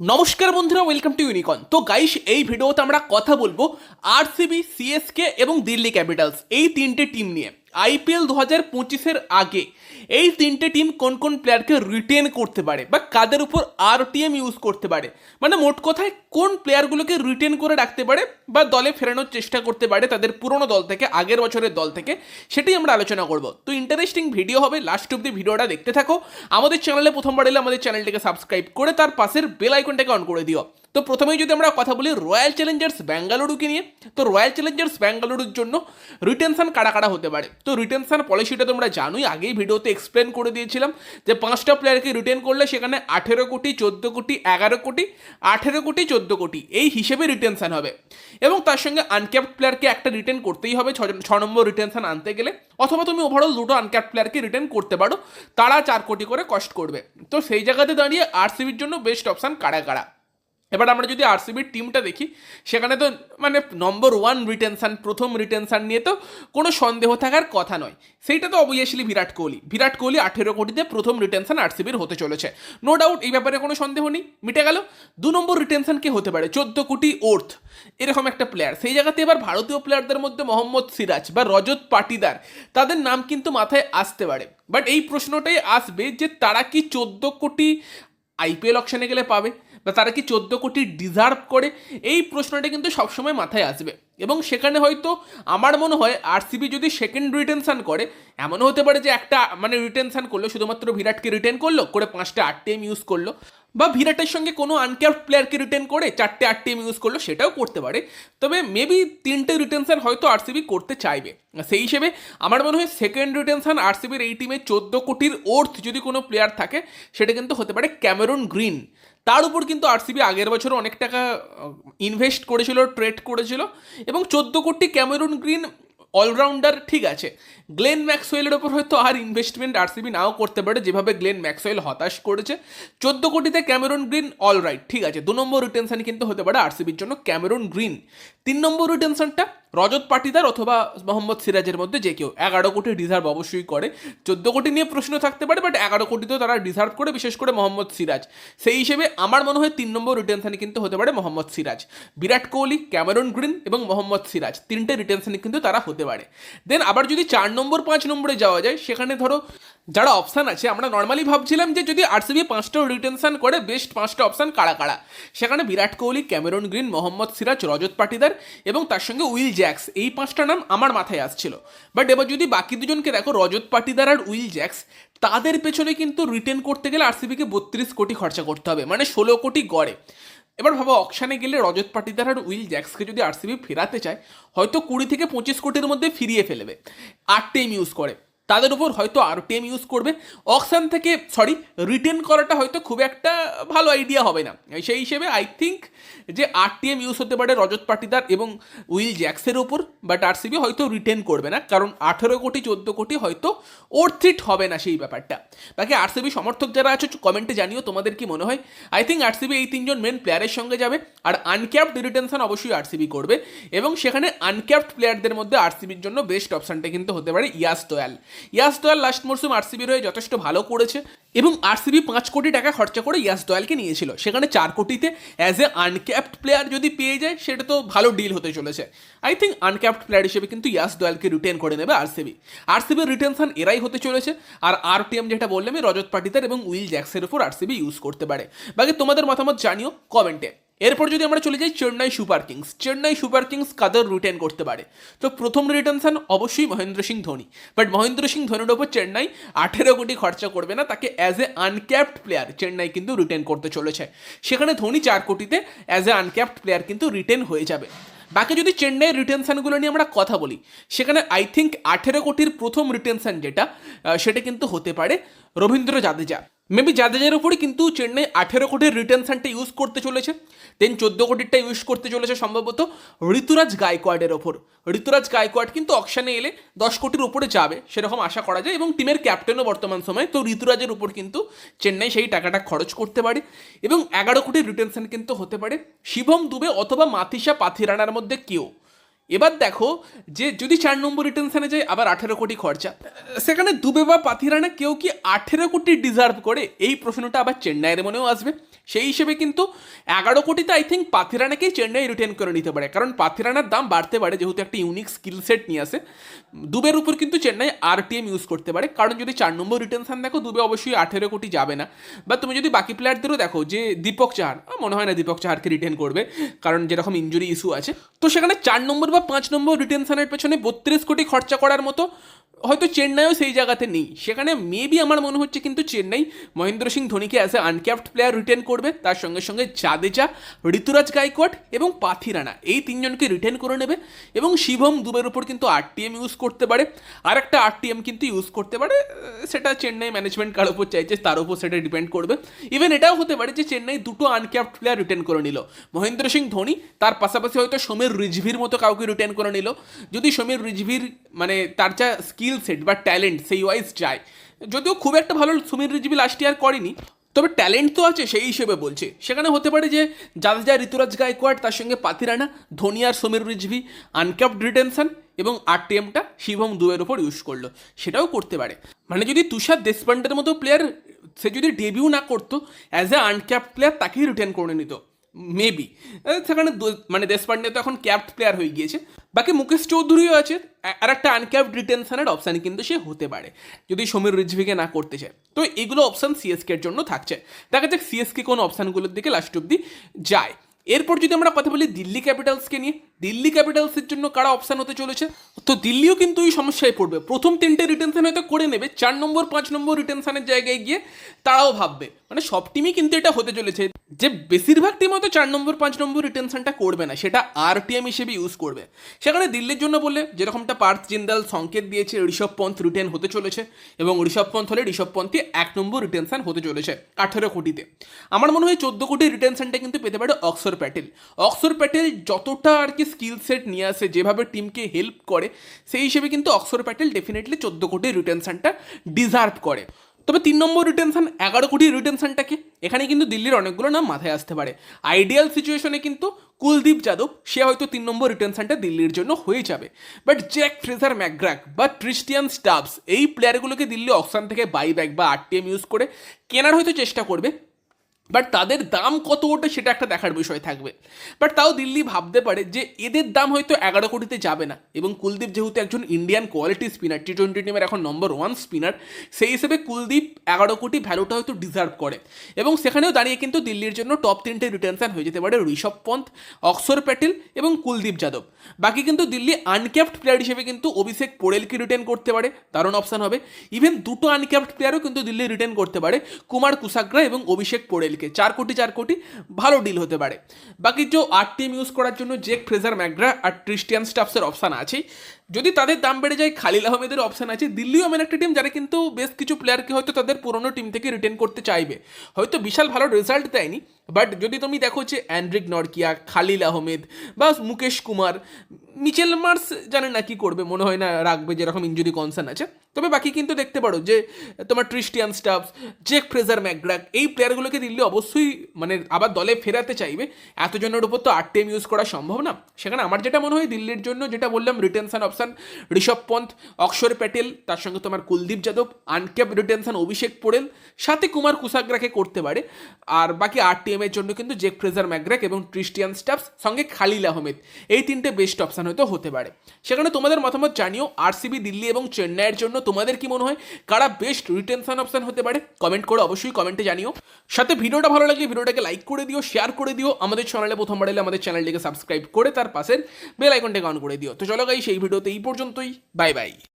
নমস্কার বন্ধুরা welcome to ইউনিকন তো গাইস এই ভিডিওতে আমরা কথা বলব আরসিবি সিএসকে এবং দিল্লি ক্যাপিটালস, এই তিনটে টিম নিয়ে। আইপিএল দু হাজার পঁচিশের আগে এই তিনটে টিম কোন কোন প্লেয়ারকে রিটেন করতে পারে বা কাদের উপর আরটিএম ইউজ করতে পারে? মানে মোট কথায় কোন প্লেয়ারগুলোকে রিটেন করে রাখতে পারে বা দলে ফেরানোর চেষ্টা করতে পারে তাদের পুরনো দল থেকে, আগের বছরের দল থেকে, সেটাই আমরা আলোচনা করব। তো ইন্টারেস্টিং ভিডিও হবে লাস্ট অব্দি ভিডিওটা দেখতে থাকো। আমাদের চ্যানেলে প্রথমবার এলে আমাদের চ্যানেলটিকে সাবস্ক্রাইব করে তার পাশের বেল আইকনটাকে অন করে দিও। তো প্রথমেই যদি আমরা কথা বলি রয়্যাল চ্যালেঞ্জার্স ব্যাঙ্গালুরুকে নিয়ে, তো রয়্যাল চ্যালেঞ্জার্স ব্যাঙ্গালুরুর জন্য রিটেনশন কারা কারা হতে পারে? তো রিটেনশন পলিসিটা তোমরা জানোই, আগেই ভিডিওতে এক্সপ্লেন করে দিয়েছিলাম যে পাঁচটা প্লেয়ারকে রিটেন করলে সেখানে আঠেরো কোটি, চোদ্দ কোটি, এগারো কোটি, আঠেরো কোটি, চোদ্দ কোটি এই হিসেবে রিটেনশন হবে। এবং তার সঙ্গে আনক্যাপ্ট প্লেয়ারকে একটা রিটেন করতেই হবে ছ নম্বর রিটেনশন আনতে গেলে। অথবা তুমি ওভারঅল দুটো আনক্যাপ্ট প্লেয়ারকে রিটেন করতে পারো, তারা চার কোটি করে কষ্ট করবে। তো সেই জায়গাতে দাঁড়িয়ে আরসিবির জন্য বেস্ট অপশান কারা কারা? এবার আমরা যদি আরসিবির টিমটা দেখি, সেখানে তো মানে নম্বর ওয়ান রিটেনশান প্রথম রিটেনশন নিয়ে তো কোনো সন্দেহ থাকার কথা নয়। সেইটা তো অবভিয়াসলি বিরাট কোহলি। বিরাট কোহলি আঠেরো কোটিতে প্রথম রিটেনশন আরসিবির হতে চলেছে। নো ডাউট এই ব্যাপারে কোনো সন্দেহ নেই, মিটে গেল। দু নম্বর রিটেনশন কে হতে পারে, চোদ্দ কোটি ওর্থ। এরকম একটা প্লেয়ার সেই জায়গাতে এবার ভারতীয় প্লেয়ারদের মধ্যে মোহাম্মদ সিরাজ বা রজত পাটিদার, তাদের নাম কিন্তু মাথায় আসতে পারে। বাট এই প্রশ্নটাই আসবে যে তারা কি চোদ্দ কোটি আইপিএল অপশানে গেলে পাবে? বা তারা কি চোদ্দ কোটি ডিজার্ভ করে? এই প্রশ্নটা কিন্তু সবসময় মাথায় আসবে। এবং সেখানে হয়তো আমার মনে হয় আরসিবি যদি সেকেন্ড রিটেনশান করে, এমনও হতে পারে যে একটা মানে রিটেনশান করল, শুধুমাত্র বিরাটকে রিটেন করল, করে পাঁচটা আট টিম ইউজ করল, বা ভিরাটের সঙ্গে কোনো আনক্যাপ্ট প্লেয়ারকে রিটেন করে চারটে আট টিম ইউজ করল, সেটাও করতে পারে। তবে মেবি তিনটে রিটেনশান হয়তো আরসিবি করতে চাইবে। সেই হিসেবে আমার মনে হয় সেকেন্ড রিটেনশান আরসিবির এই টিমে চোদ্দ কোটির ওর্থ যদি কোনো প্লেয়ার থাকে, সেটা কিন্তু হতে পারে ক্যামেরন গ্রিন। তার উপর কিন্তু আরসিবি আগের বছর অনেক টাকা ইনভেস্ট করেছিল ট্রেড করেছিল এবং চোদ্দ কোটি ক্যামেরুন গ্রিন অলরাউন্ডার ঠিক আছে। গ্লেন ম্যাক্সওয়েলের ওপর হয়তো আর ইনভেস্টমেন্ট আরসিবি নাও করতে পারে, যেভাবে গ্লেন ম্যাক্সওয়েল হতাশ করেছে। চোদ্দ কোটিতে ক্যামেরন গ্রিন অল রাইট ঠিক আছে। দু নম্বর রিটেনশন কিন্তু হতে পারে আরসিবির জন্য ক্যামেরন গ্রিন তিন নম্বর রিটেনশনটা রজত পাটিদার অথবা মোহাম্মদ সিরাজের মধ্যে যে কেউ এগারো কোটি ডিজার্ভ অবশ্যই করে। চোদ্দ কোটি নিয়ে প্রশ্ন থাকতে পারে বাট এগারো কোটিতেও তারা ডিজার্ভ করে, বিশেষ করে মোহাম্মদ সিরাজ। সেই হিসেবে আমার মনে হয় তিন নম্বর রিটেনশনে কিন্তু হতে পারে মোহাম্মদ সিরাজ। বিরাট কোহলি, ক্যামেরন গ্রিন এবং মোহাম্মদ সিরাজ, তিনটে রিটেনশনে কিন্তু তারা হতে পারে। দেন আবার যদি চার নম্বর, পাঁচ নম্বরে যাওয়া যায়, সেখানে ধরো যারা অপশান আছে, আমরা নর্মালি ভাবছিলাম যে যদি আরসিবি পাঁচটা রিটেনশন করে বেস্ট পাঁচটা অপশান কারা কারা? সেখানে বিরাট কোহলি, ক্যামেরন গ্রিন, মোহাম্মদ সিরাজ, রজত পাটিদার এবং তার সঙ্গে উইল জ্যাক্স। এই পাঁচটা নাম আমার মাথায় আসছিল। বাট এবার যদি বাকি দুজনকে দেখো, রজত পাটিদার আর উইল জ্যাক্স, তাদের পেছনে কিন্তু রিটেন করতে গেলে আরসিবিকে বত্রিশ কোটি খরচা করতে হবে মানে ষোলো কোটি গড়ে। এবার ভাবো অকশানে গেলে রজত পাটিদার আর উইল জ্যাক্সকে যদি আরসিবি ফেরাতে চায়, হয়তো কুড়ি থেকে পঁচিশ কোটির মধ্যে ফিরিয়ে ফেলবে। আট টিম ইউজ করে। তাদের উপর হয়তো আরও টেম ইউজ করবে। অকশান থেকে সরি রিটেন করাটা হয়তো খুব একটা ভালো আইডিয়া হবে না। সেই হিসেবে আই থিঙ্ক যে আর টিএম ইউজ হতে পারে রজত পাটিদার এবং উইল জ্যাক্সের ওপর বাট আরসিবি হয়তো রিটেন করবে না, কারণ আঠেরো কোটি, চোদ্দ কোটি হয়তো ওর্থিট হবে না সেই ব্যাপারটা। বাকি আরসিবি সমর্থক যারা আছো কমেন্টে জানিও তোমাদের কি মনে হয়। আই থিঙ্ক আরসিবি এই তিনজন মেন প্লেয়ারের সঙ্গে যাবে, আর আনক্যাপ্ট রিটেনশন অবশ্যই আরসিবি করবে, এবং সেখানে আনক্যাপ্ট প্লেয়ারদের মধ্যে আরসিবির জন্য বেস্ট অপশনটা কিন্তু হতে পারে ইয়াস দোয়াল। ইয়াস দোয়াল লাস্ট মরসুম আরসিবির হয়ে যথেষ্ট ভালো করেছে এবং আরসিবি পাঁচ কোটি টাকা খরচা করে ইয়াস দোয়ালকে নিয়েছিল। সেখানে চার কোটিতে অ্যাজ এ আনক্যাপ্ট প্লেয়ার যদি পেয়ে যায়, সেটা তো ভালো ডিল হতে চলেছে। আই থিঙ্ক আনক্যাপ্ট প্লেয়ার হিসেবে কিন্তু ইয়াস দোয়ালকে রিটেন করে নেবে আরসিবি আরসিবির রিটেনশন এরাই হতে চলেছে। আর আর টিএম যেটা বললাম রজত পাটিদার এবং উইল জ্যাক্সের উপর আরসিবি ইউজ করতে পারে। বাকি তোমাদের মতামত জানিও কমেন্টে। এরপর যদি আমরা চলে যাই Chennai super kings. Chennai super kings কাদের রিটেন করতে পারে? তো প্রথম রিটেনশন অবশ্যই মহেন্দ্র সিং ধোনি। বাট মহেন্দ্র সিং ধোনির ওপর চেন্নাই আঠেরো কোটি খরচা করবে না, তাকে as a uncapped player Chennai কিন্তু রিটেন করতে চলেছে। সেখানে ধোনি চার কোটিতে অ্যাজ এ আনক্যাপ্ট প্লেয়ার কিন্তু রিটেন হয়ে যাবে। বাকি যদি চেন্নাইয়ের রিটেনশনগুলো নিয়ে আমরা কথা বলি, সেখানে আই থিঙ্ক আঠেরো কোটির প্রথম রিটেনশন যেটা সেটা কিন্তু হতে পারে রবীন্দ্র জাদেজা। মেবি জাদেজার উপরই কিন্তু চেন্নাই আঠেরো কোটির রিটেনশনটা ইউজ করতে চলেছে দেন চোদ্দ কোটিরটা ইউজ করতে চলেছে সম্ভবত ঋতুরাজ গায়কোয়াডের ওপর। ঋতুরাজ গায়কোয়াড কিন্তু অকশানে এলে দশ কোটির উপরে যাবে, সেরকম আশা করা যায় এবং টিমের ক্যাপ্টেনও বর্তমান সময়ে, তো ঋতুরাজের উপর কিন্তু চেন্নাই সেই টাকাটা খরচ করতে পারে এবং এগারো কোটির রিটেনশন কিন্তু হতে পারে। শিবম দুবে অথবা মাথিসা পাথিরানার মধ্যে কেউ। এবার দেখো যে যদি চার নম্বর রিটেনশনে যায়, আবার আঠেরো কোটি খরচা। সেখানে দুবে বা পাথিরানা কেউ কি আঠেরো কোটি ডিজার্ভ করে? এই প্রশ্নটা আবার চেন্নাইয়ের মনেও আসবে। সেই হিসেবে কিন্তু এগারো কোটিতে আই থিঙ্ক পাথিরানাকেই চেন্নাই রিটেন করে নিতে পারে। কারণ পাথিরানার দাম বাড়তে পারে যেহেতু একটা ইউনিক স্কিল সেট নিয়ে আসে। দুবের উপর কিন্তু চেন্নাই আরটিএম ইউজ করতে পারে। কারণ যদি চার নম্বর রিটেনশন দেখো, দুবে অবশ্যই আঠেরো কোটি যাবে না। বা তুমি যদি বাকি প্লেয়ারদেরও দেখো যে দীপক চাহার মনে হয় না দীপক চাহারকে রিটেন করবে, কারণ যেরকম ইঞ্জুরি ইস্যু আছে। তো সেখানে চার নম্বর বা পাঁচ নম্বর রিটেনশনের পেছনে বত্রিশ কোটি খরচা করার মতো হয়তো চেন্নাইও সেই জায়গাতে নেই। সেখানে মেবি আমার মনে হচ্ছে কিন্তু Chennai Mahendra Singh ধোনিকে as a uncapped player retain করবে। তার সঙ্গে সঙ্গে জাদেজা, ঋতুরাজ গাইকোয়াড এবং পাথিরানা এই তিনজনকে রিটেন করে নেবে এবং শিবম দুবের উপর কিন্তু আরটিএম ইউজ করতে পারে। আর একটা আরটিএম কিন্তু ইউজ করতে পারে, সেটা চেন্নাই ম্যানেজমেন্ট কার উপর চাইছে, তার উপর সেটা ডিপেন্ড করবে। ইভেন এটাও হতে পারে যে চেন্নাই দুটো আনক্যাপ্ট প্লেয়ার রিটেন করে নিল। মহেন্দ্র সিং ধোনি, তার পাশাপাশি হয়তো সমীর রিজভির মতো কাউকে রিটেন করে নিল। যদি সমীর রিজভির মানে তার যা স্কিল সেট বা ট্যালেন্ট সেই ওয়াইজ যায়। যদিও খুব একটা ভালো সমীর রিজভি লাস্ট ইয়ার করেনি, তবে ট্যালেন্ট তো আছে, সেই হিসেবে বলছে। সেখানে হতে পারে যে জাদেজা ঋতুরাজ গায়কোয়াড, তার সঙ্গে পাথি রানা, ধোনি আর সমীর রিজভি আনক্যাপ্ট রিটেনশন এবং আর আরটিএমটা শিবম দুয়ের ওপর ইউজ করল। সেটাও করতে পারে। মানে যদি তুষার দেশপান্ডের মতো প্লেয়ার সে যদি ডেবিউ না করতো অ্যাজ এ আনক্যাপ্ট প্লেয়ার তাকেই রিটেন করে নিত। মেবি সেখানে মানে দেশপান্ডে তো এখন ক্যাপ্ট প্লেয়ার হয়ে গিয়েছে। বাকি মুকেশ চৌধুরীও আছে। আর একটা আনক্যাপ্ট রিটেনশনের অপশান কিন্তু সে হতে পারে, যদি সমীর রিজভিকে না করতে চায়। তো এগুলো অপশান সিএসকে এর জন্য থাকছে। দেখা যাক সিএসকে কোন অপশানগুলোর দিকে লাস্ট অব্দি যায়। এরপর যদি আমরা কথা বলি দিল্লি ক্যাপিটালসকে নিয়ে দিল্লি ক্যাপিটালসের জন্য কারা অপশান হতে চলেছে? তো দিল্লিও কিন্তু এই সমস্যায় পড়বে। প্রথম তিনটে রিটেনশন হয়তো করে নেবে, চার নম্বর, পাঁচ নম্বর রিটেনশনের জায়গায় গিয়ে তারাও ভাববে। মানে সব টিমই কিন্তু এটা হতে চলেছে। যে বেশিরভাগ টিম হয়তো চার নম্বর, পাঁচ নম্বর রিটেনশনটা করবে না, সেটা আরটিএম হিসেবে ইউজ করবে। সেখানে দিল্লির জন্য বললে, যেরকমটা পার্থ জিন্দাল সংকেত দিয়েছে, ঋষভ পন্থ রিটেন হতে চলেছে এবং ঋষভ পন্থ হলে ঋষভ পন্থী এক নম্বর রিটেনশন হতে চলেছে আঠেরো কোটিতে। আমার মনে হয় চোদ্দ কোটি রিটেনশনটা কিন্তু পেতে পারে অক্সর প্যাটেল। অক্সর প্যাটেল যতটা আর কি স্কিল সেট নিয়ে আসে, যেভাবে টিমকে হেল্প করে, সেই হিসেবে কিন্তু অক্সর প্যাটেল ডেফিনেটলি চোদ্দ কোটির রিটেনশনটা ডিজার্ভ করে। তবে তিন নম্বর রিটেনশন এগারো কোটির রিটেনশনটাকে এখানে কিন্তু দিল্লির অনেকগুলো নাম মাথায় আসতে পারে। আইডিয়াল সিচুয়েশনে কিন্তু কুলদীপ যাদব, সে হয়তো তিন নম্বর রিটেনশনটা দিল্লির জন্য হয়ে যাবে। বাট জ্যাক ফ্রেজার ম্যাকগ্রাক বা ক্রিস্টিয়ান স্টাবস এই প্লেয়ারগুলোকে দিল্লি অপশান থেকে বাইব্যাক বা আরটিএম ইউজ করে কেনার হয়তো চেষ্টা করবে। বাট তাদের দাম কত ওঠে সেটা একটা দেখার বিষয় থাকবে। বাট তাও দিল্লি ভাবতে পারে যে এদের দাম হয়তো এগারো কোটিতে যাবে না। এবং কুলদীপ যেহেতু একজন Indian quality spinner T twenty টিমের এখন নম্বর ওয়ান স্পিনার সেই হিসেবে কুলদীপ এগারো কোটি ভ্যালুটা হয়তো ডিজার্ভ করে। এবং সেখানেও দাঁড়িয়ে কিন্তু দিল্লির জন্য টপ তিনটে রিটেনশন হয়ে যেতে পারে ঋষভ পন্থ, অক্ষর প্যাটেল এবং কুলদীপ যাদব। বাকি কিন্তু দিল্লি আনক্যাপ্ট প্লেয়ার হিসেবে কিন্তু অভিষেক পোড়েলকে রিটেন করতে পারে, দারুণ অপশান হবে। ইভেন দুটো আনক্যাপ্ট প্লেয়ারও কিন্তু দিল্লি রিটেন করতে পারে, কুমার কুসাগ্রা এবং অভিষেক পোড়েলকে চার কোটি চার কোটি, ভালো ডিল হতে পারে। বাকি যে আট টিম ইউজ করার জন্য জেক ফ্রেজার ম্যাগ্রা আর ক্রিস্টিয়ান স্টাফসের অপশান আছেই যদি তাদের দাম বেড়ে যায়, খালিল আহমেদের অপশান আছে। দিল্লিও এমন একটা টিম যারা কিন্তু বেশ কিছু প্লেয়ারকে হয়তো তাদের পুরনো টিম থেকে রিটেন করতে চাইবে। হয়তো বিশাল ভালো রেজাল্ট দেয়নি বাট যদি তুমি দেখো যে অ্যান্ড্রিক নরকিয়া খালিল আহমেদ বা মুকেশ কুমার মিচেল মার্স জানে না কি করবে, মনে হয় না রাখবে যেরকম ইঞ্জুরি কনসার্ন আছে। তবে বাকি কিন্তু দেখতে পারো যে, তোমার ট্রিস্টিয়ান স্টাফ জেক ফ্রেজার ম্যাকগ্রাক এই প্লেয়ারগুলোকে দিল্লি অবশ্যই মানে আবার দলে ফেরাতে চাইবে। এতজনের উপর তো আট টিম ইউজ করা সম্ভব না। সেখানে আমার যেটা মনে হয় দিল্লির জন্য, যেটা বললাম রিটেনশন অপশান ঋষভ পন্থ, অক্ষর প্যাটেল, তার সঙ্গে তোমার কুলদীপ যাদব আনক্যাপ রিটেনশন অভিষেক পোড়েল, সাথে কুমার কুসাগ্রাকে করতে পারে। আর বাকি আট টিএমের জন্য কিন্তু জেক ফ্রেজার ম্যাকগ্রাক এবং ক্রিস্টিয়ান স্টাফস সঙ্গে খালিল আহমেদ। এই তিনটে বেস্ট অপশান হয়তো হতে পারে। সেখানে তোমাদের মতামত জানিও। আরসিবি দিল্লি এবং চেন্নাইয়ের জন্য তোমাদের কি মনে হয়? কারা বেস্ট রিটেনশন অপশন হতে পারে? কমেন্ট করে অবশ্যই কমেন্টে জানিও। সাথে ভিডিওটা ভালো লাগে ভিডিওটাকে লাইক করে দিও শেয়ার করে দিও। আমাদের চ্যানেলে প্রথমবার এলে আমাদের চ্যানেলটিকে সাবস্ক্রাইব করে তার পাশের বেল আইকনটাকে অন করে দিও। তো চলো গাই সেই ভিডিওতে এই পর্যন্তই। Bye bye